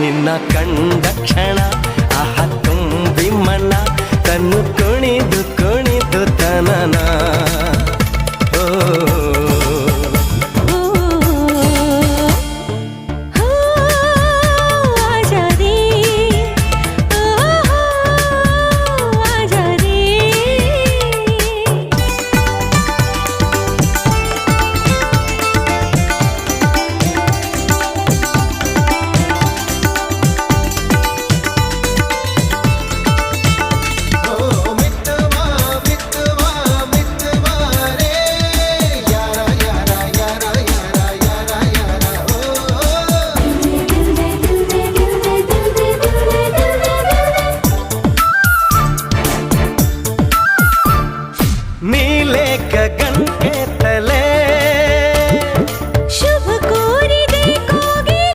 ನಿನ್ನ ಕಂಡ ಕ್ಷಣ. నీ